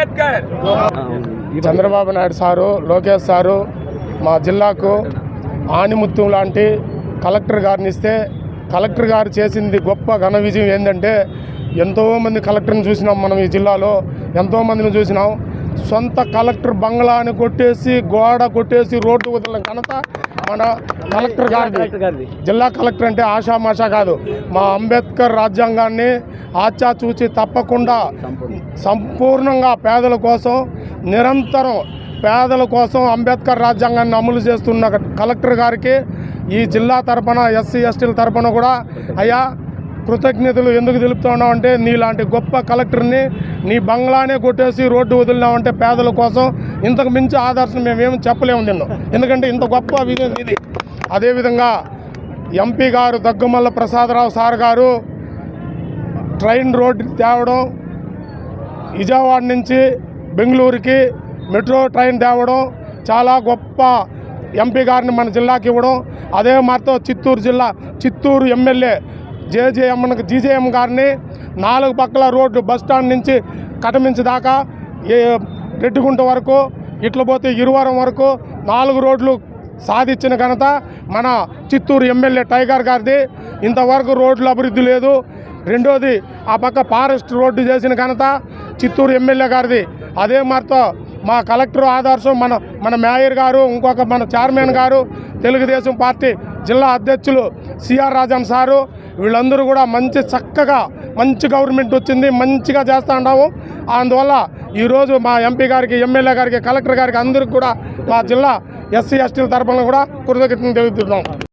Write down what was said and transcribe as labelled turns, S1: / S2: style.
S1: Ambedkar.
S2: Chandrababu Naidu sir Lokesh sir మా జిల్లాకు ఆణిముత్యం లాంటి కలెక్టర్ గారిని ఇస్తే కలెక్టర్ గారు చేసింది గొప్ప ఘన విజయం ఏంటంటే ఎంతోమంది కలెక్టర్ని చూసినాం మనం ఈ జిల్లాలో ఎంతోమందిని చూసినాం. సొంత కలెక్టర్ బంగ్లాని కొట్టేసి గోడ కొట్టేసి రోడ్డు వదిలిన ఘనత మన కలెక్టర్ గారిది. జిల్లా కలెక్టర్ అంటే ఆషామాషా కాదు. మా అంబేద్కర్ రాజ్యాంగాన్ని ఆచా చూచి తప్పకుండా సంపూర్ణంగా పేదల కోసం నిరంతరం పేదల కోసం అంబేద్కర్ రాజ్యాంగాన్ని అమలు చేస్తున్న కలెక్టర్ గారికి ఈ జిల్లా తరపున ఎస్సీ ఎస్టీల తరపున కూడా అయ్యా కృతజ్ఞతలు ఎందుకు తెలుపుతున్నామంటే నీలాంటి గొప్ప కలెక్టర్ని నీ బంగ్లానే కొట్టేసి రోడ్డు వదిలినామంటే పేదల కోసం ఇంతకు మించి ఆదర్శం మేమేమి చెప్పలేము నిన్ను. ఎందుకంటే ఇంత గొప్ప విజయం ఇది. అదేవిధంగా ఎంపీ గారు దగ్గుమల్ల ప్రసాదరావు సార్ గారు ట్రైన్ రోడ్డు తేవడం విజయవాడ నుంచి బెంగళూరుకి మెట్రో ట్రైన్ తేవడం చాలా గొప్ప ఎంపీ గారిని మన జిల్లాకి ఇవ్వడం అదే మాతో చిత్తూరు జిల్లా చిత్తూరు ఎమ్మెల్యే జేజేఎం జీజేఎం గారిని నాలుగు పక్కల రోడ్డు బస్ స్టాండ్ నుంచి కటమించి దాకా ఏ రెడ్డిగుంట వరకు ఇట్లా పోతే ఇరువరం వరకు నాలుగు రోడ్లు సాధించిన ఘనత మన చిత్తూరు ఎమ్మెల్యే టైగర్ గారిది. ఇంతవరకు రోడ్లు అభివృద్ధి లేదు. రెండోది ఆ పక్క ఫారెస్ట్ రోడ్డు చేసిన ఘనత చిత్తూరు ఎమ్మెల్యే గారిది. అదే మారితో మా కలెక్టర్ ఆదర్శం మన మన మేయర్ గారు ఇంకొక మన చైర్మన్ గారు తెలుగుదేశం పార్టీ జిల్లా అధ్యక్షులు సిఆర్ రాజన్ సారు వీళ్ళందరూ కూడా మంచి చక్కగా మంచి గవర్నమెంట్ వచ్చింది మంచిగా చేస్తూ ఉన్నాము అందువల్ల ఈరోజు మా ఎంపీ గారికి ఎమ్మెల్యే గారికి కలెక్టర్ గారికి అందరికి కూడా మా జిల్లా ఎస్సీ ఎస్టీల తరఫున కూడా కృతజ్ఞతలు తెలుపుతున్నాం.